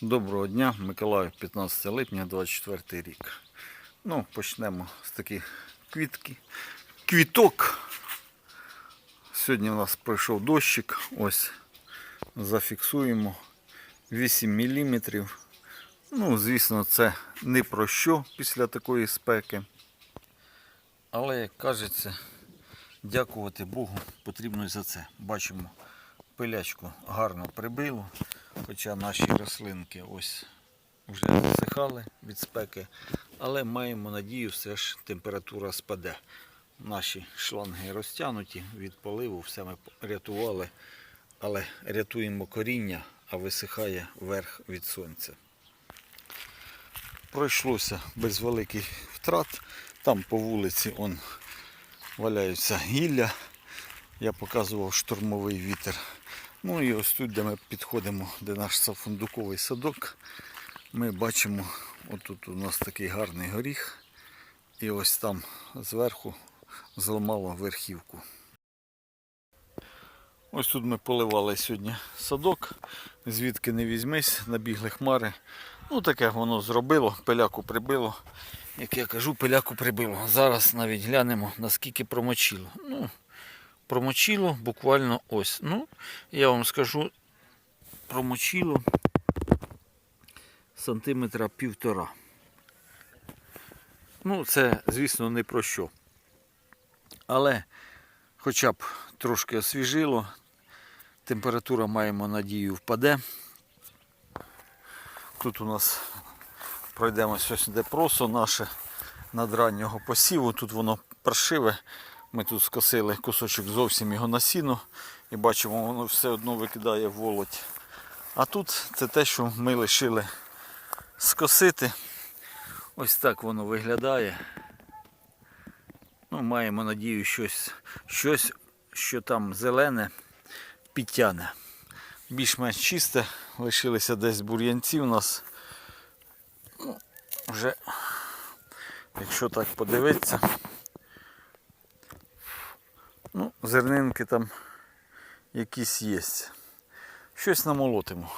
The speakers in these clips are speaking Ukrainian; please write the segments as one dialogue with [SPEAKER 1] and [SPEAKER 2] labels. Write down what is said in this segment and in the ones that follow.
[SPEAKER 1] Доброго дня, Миколаїв, 15 липня, 24 рік. Ну, почнемо з таких квітки. Квіток. Сьогодні у нас пройшов дощик. Ось зафіксуємо 8 мм. Ну, звісно, це не про що після такої спеки. Але, як кажеться, дякувати Богу потрібно і за це. Бачимо, пилячку гарно прибило. Хоча наші рослинки ось вже засихали від спеки, але маємо надію, все ж температура спаде. Наші шланги розтягнуті від поливу, все ми рятували, але рятуємо коріння, а висихає верх від сонця. Пройшлося без великих втрат. Там по вулиці он валяються гілля. Я показував штурмовий вітер. Ну і ось тут, де ми підходимо, де наш фундуковий садок, ми бачимо, отут у нас такий гарний горіх. І ось там зверху зламало верхівку. Ось тут ми поливали сьогодні садок, звідки не візьмись, набігли хмари. Ну таке воно зробило, пиляку прибило. Як я кажу, пиляку прибило. Зараз навіть глянемо, наскільки промочило. Ну, промочило буквально ось. Ну, я вам скажу, промочило сантиметра півтора. Ну, це, звісно, не про що. Але хоча б трошки освіжило, температура, маємо надію, впаде. Тут у нас пройдемось ось де просо наше надраннього посіву. Тут воно паршиве. Ми тут скосили кусочок зовсім його на сіно і бачимо, воно все одно викидає волоть. А тут це те, що ми лишили скосити. Ось так воно виглядає. Ну, маємо надію, щось, щось, що там зелене, підтяне. Більш-менш чисте, лишилися десь бур'янці у нас. Ну, вже, якщо так подивитися, ну, зернинки там якісь є. Щось намолотимо.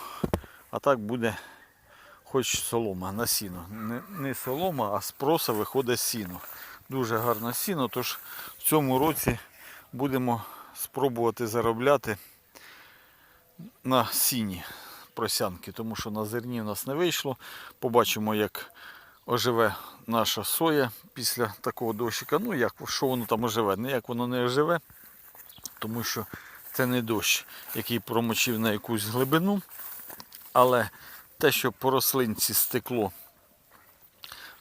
[SPEAKER 1] А так буде хоч солома на сіно. Не, не солома, а з проса виходить сіно. Дуже гарне сіно, тож в цьому році будемо спробувати заробляти на сіні просянки, тому що на зерні у нас не вийшло. Побачимо, як оживе наша соя після такого дощика. Ну, як, що воно там оживе, ніяк воно не оживе, тому що це не дощ, який промочив на якусь глибину. Але те, що по рослинці стекло,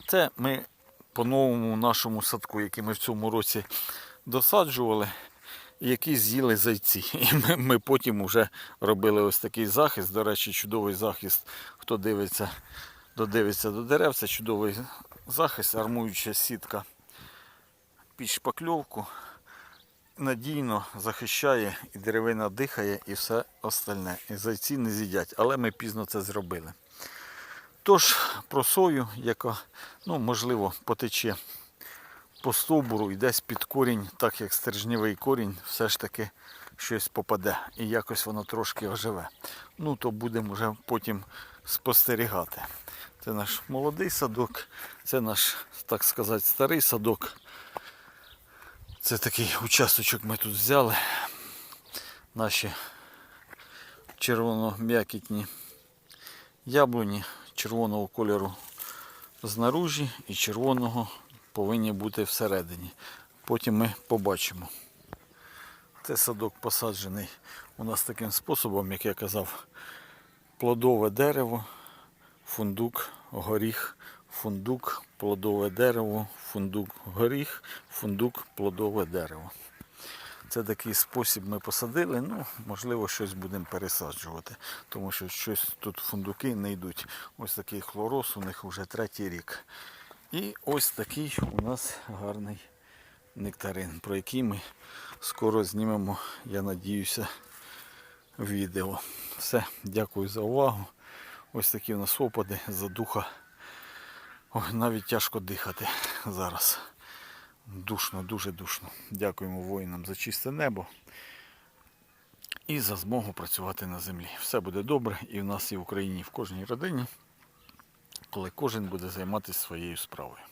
[SPEAKER 1] це ми по новому нашому садку, який ми в цьому році досаджували, і який з'їли зайці. І ми, ми потім вже робили ось такий захист. До речі, чудовий захист. Хто дивиться, додивиться до дерев, це чудовий захист, армуюча сітка під шпакльовку. Надійно захищає і деревина дихає, і все остальне. І зайці не з'їдять, але ми пізно це зробили. Тож про сою, яка, ну, можливо, потече по стовбуру і десь під корінь, так як стержневий корінь, все ж таки щось попаде і якось воно трошки оживе. Ну, то будемо вже потім спостерігати. Це наш молодий садок, це наш, так сказати, старий садок. Це такий участочок ми тут взяли. Наші червоно-м'якітні яблуні червоного кольору знаружі і червоного повинні бути всередині. Потім ми побачимо. Це садок посаджений у нас таким способом, як я казав, плодове дерево, фундук, горіх, фундук, плодове дерево, фундук, горіх, фундук, плодове дерево. Це такий спосіб ми посадили. Ну, можливо, щось будемо пересаджувати, тому що щось тут фундуки не йдуть. Ось такий хлороз у них вже третій рік. І ось такий у нас гарний нектарин, про який ми скоро знімемо, я надіюся, відео. Все, дякую за увагу. Ось такі в нас опади, задуха. Ой, навіть тяжко дихати зараз. Душно, дуже душно. Дякуємо воїнам за чисте небо. і за змогу працювати на землі. Все буде добре і в нас, і в Україні, і в кожній родині, коли кожен буде займатися своєю справою.